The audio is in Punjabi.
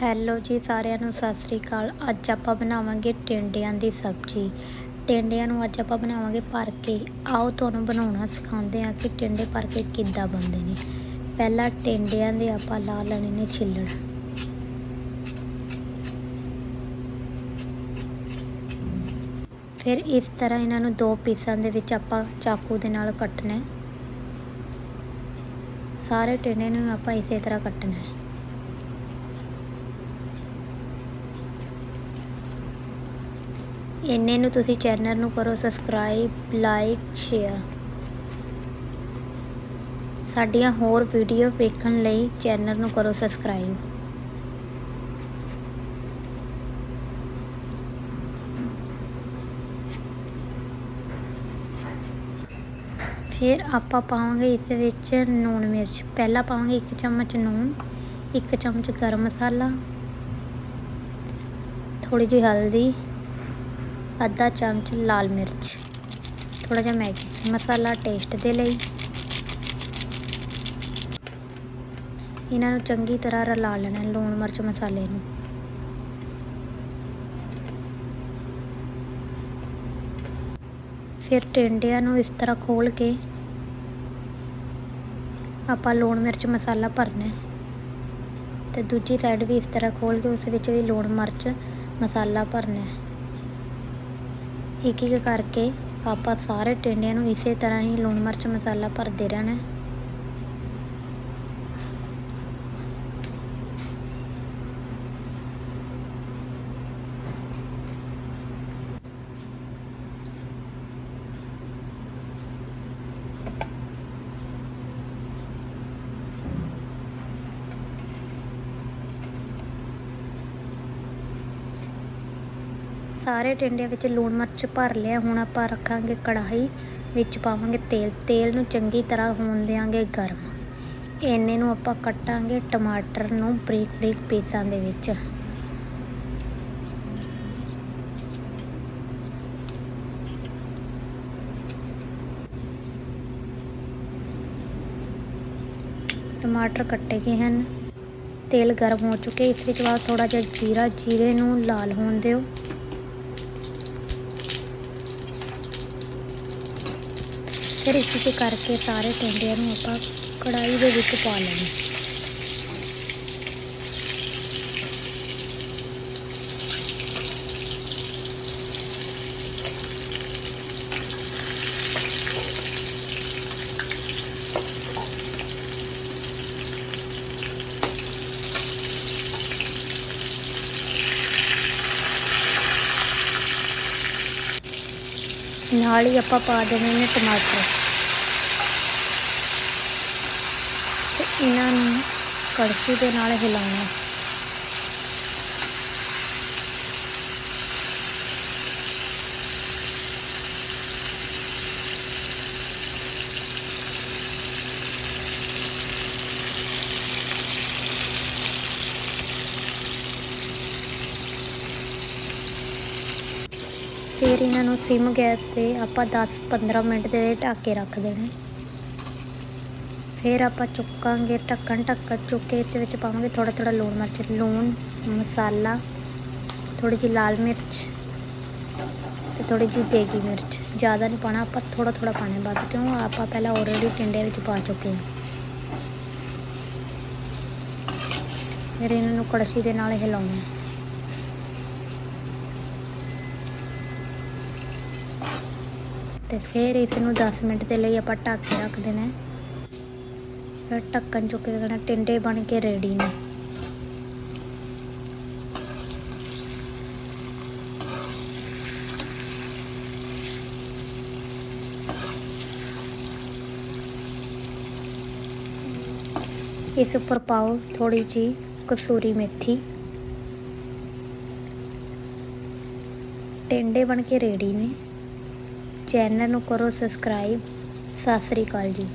ਹੈਲੋ ਜੀ ਸਾਰਿਆਂ ਨੂੰ, ਸਤਿ ਸ੍ਰੀ ਅਕਾਲ। ਅੱਜ ਆਪਾਂ ਬਣਾਵਾਂਗੇ ਟਿੰਡਿਆਂ ਦੀ ਸਬਜ਼ੀ। ਟਿੰਡਿਆਂ ਨੂੰ ਅੱਜ ਆਪਾਂ ਬਣਾਵਾਂਗੇ ਭਰ ਕੇ। ਆਓ ਤੁਹਾਨੂੰ ਬਣਾਉਣਾ ਸਿਖਾਉਂਦੇ ਆ ਕਿ ਟਿੰਡੇ ਭਰ ਕੇ ਕਿੱਦਾਂ ਬਣਦੇ ਨੇ। ਪਹਿਲਾਂ ਟਿੰਡਿਆਂ ਦੇ ਆਪਾਂ ਲਾ ਲੈਣੇ ਨੇ ਛਿੱਲੜ। ਫਿਰ ਇਸ ਤਰ੍ਹਾਂ ਇਹਨਾਂ ਨੂੰ ਦੋ ਪੀਸਾਂ ਦੇ ਵਿੱਚ ਆਪਾਂ ਚਾਕੂ ਦੇ ਨਾਲ ਕੱਟਣਾ ਸਾਰੇ ਟਿੰਡੇ ਨੂੰ ਆਪਾਂ ਇਸੇ ਤਰ੍ਹਾਂ ਕੱਟਣਾ ਹੈ। ਇੰਨੇ ਨੂੰ ਤੁਸੀਂ ਚੈਨਲ ਨੂੰ ਕਰੋ ਸਬਸਕ੍ਰਾਈਬ ਲਾਈਕ ਸ਼ੇਅਰ ਸਾਡੀਆਂ ਹੋਰ ਵੀਡੀਓ ਵੇਖਣ ਲਈ ਚੈਨਲ ਨੂੰ ਕਰੋ ਸਬਸਕ੍ਰਾਈਬ ਫਿਰ ਆਪਾਂ ਪਾਵਾਂਗੇ ਇਸ ਵਿੱਚ ਨੂਣ ਮਿਰਚ। ਪਹਿਲਾਂ ਪਾਵਾਂਗੇ ਇੱਕ ਚਮਚ ਨੂਣ, ਇੱਕ ਚਮਚ ਗਰਮ ਮਸਾਲਾ ਥੋੜੀ ਜਿਹੀ ਹਲਦੀ ਅੱਧਾ ਚਮਚ ਲਾਲ ਮਿਰਚ ਥੋੜਾ ਜਿਹਾ ਮੈਗੀ, ਮਸਾਲਾ ਟੇਸਟ ਦੇ ਲਈ। ਇਹਨਾਂ ਨੂੰ ਚੰਗੀ ਤਰ੍ਹਾਂ ਰਲਾ ਲੈਣਾ ਲੂਣ ਮਿਰਚ ਮਸਾਲੇ ਨੂੰ। ਫਿਰ ਟਿੰਡਿਆਂ ਨੂੰ ਇਸ ਤਰ੍ਹਾਂ ਖੋਲ ਕੇ ਆਪਾਂ ਲੂਣ ਮਿਰਚ ਮਸਾਲਾ ਭਰਨਾ ਤੇ ਦੂਜੀ ਸਾਈਡ ਵੀ ਇਸ ਤਰ੍ਹਾਂ ਖੋਲ ਕੇ ਉਸ ਵਿੱਚ ਵੀ ਲੂਣ ਮਿਰਚ ਮਸਾਲਾ ਭਰਨਾ ਹੈ। ਇੱਕ ਇੱਕ ਕਰਕੇ ਆਪਾਂ ਸਾਰੇ ਟਿੰਡਿਆਂ ਨੂੰ ਇਸੇ ਤਰ੍ਹਾਂ ਹੀ ਲੂਣ ਮਿਰਚ ਮਸਾਲਾ ਭਰਦੇ ਰਹਿਣਾ ਸਾਰੇ ਟਿੰਡਿਆਂ ਵਿੱਚ ਲੂਣ ਮਿਰਚ ਭਰ ਲਿਆ। ਹੁਣ ਆਪਾਂ ਰੱਖਾਂਗੇ ਕੜਾਹੀ ਵਿੱਚ ਪਾਵਾਂਗੇ ਤੇਲ। ਤੇਲ ਨੂੰ ਚੰਗੀ ਤਰ੍ਹਾਂ ਹੋਣ ਦੇਵਾਂਗੇ ਗਰਮ। ਇੰਨੇ ਨੂੰ ਆਪਾਂ ਕੱਟਾਂਗੇ ਟਮਾਟਰ ਨੂੰ ਬਰੀਕ ਬਰੀਕ ਪੀਸਾਂ ਦੇ ਵਿੱਚ। ਟਮਾਟਰ ਕੱਟੇ ਗਏ ਹਨ। ਤੇਲ ਗਰਮ ਹੋ ਚੁੱਕੇ। ਇਸ ਵਿੱਚ ਬਾਅਦ ਥੋੜਾ ਜਿਹਾ ਜੀਰਾ ਜੀਰੇ ਨੂੰ ਲਾਲ ਹੋਣ ਦਿਓ। ਫਿਰ ਇਸ ਵਿੱਚ ਕਰਕੇ ਸਾਰੇ ਟਿੰਡਿਆਂ ਨੂੰ ਆਪਾਂ ਕੜਾਈ ਦੇ ਵਿੱਚ ਪਾ ਲੈਣਾ। ਨਾਲ ਹੀ ਆਪਾਂ ਪਾ ਦੇਣੇ ਨੇ ਟਮਾਟਰ। ਇਹਨਾਂ ਨੂੰ ਕੜਛੀ ਦੇ ਨਾਲ ਹਿਲਾਉਣਾ। ਫਿਰ ਇਹਨਾਂ ਨੂੰ ਸਿਮ ਗੈਸ ਤੇ ਆਪਾਂ 10-15 ਮਿੰਟ ਦੇ ਢੱਕ ਕੇ ਰੱਖ ਦੇਣਾ। ਫਿਰ ਆਪਾਂ ਚੁੱਕਾਂਗੇ ਢੱਕਣ ਢੱਕਣ ਚੁੱਕ ਕੇ ਇਸ ਵਿੱਚ ਪਾਵਾਂਗੇ ਥੋੜਾ ਥੋੜਾ ਲੂਣ ਮਿਰਚ, ਲੂਣ, ਮਸਾਲਾ ਥੋੜੀ ਜਿਹੀ ਲਾਲ ਮਿਰਚ ਤੇ ਥੋੜੀ ਜਿਹੀ ਦੇਗੀ ਮਿਰਚ। ਜ਼ਿਆਦਾ ਨਹੀਂ ਪਾਣਾ ਆਪਾਂ ਥੋੜਾ ਥੋੜਾ ਪਾਣਾ ਬਾਅਦ ਕਿਉਂ? ਆਪਾਂ ਪਹਿਲਾਂ ਆਲਰੇਡੀ ਟਿੰਡੇ ਵਿੱਚ ਪਾ ਚੁੱਕੇ ਹਾਂ। ਫਿਰ ਇਹਨਾਂ ਨੂੰ ਕੜਛੀ ਦੇ ਨਾਲ ਹਿਲਾਉਣਾ ਤੇ ਫਿਰ ਇਸ ਨੂੰ 10 ਮਿੰਟ ਦੇ ਲਈ ਆਪਾਂ ਢੱਕ ਕੇ ਰੱਖ ਦੇਣਾ ਫਿਰ ਢੱਕਣ ਚੁੱਕ ਕੇ ਵੇਖਣਾ ਟਿੰਡੇ ਬਣ ਕੇ ਰੈਡੀ ਨੇ। ਇਸ ਉੱਪਰ ਪਾਓ ਥੋੜੀ ਜੀ ਕਸੂਰੀ ਮੇਥੀ। ਟਿੰਡੇ ਬਣ ਕੇ ਰੈਡੀ ਨੇ। ਚੈਨਲ ਨੂੰ ਕਰੋ ਸਬਸਕ੍ਰਾਈਬ ਸਤਿ ਸ੍ਰੀ ਅਕਾਲ ਜੀ।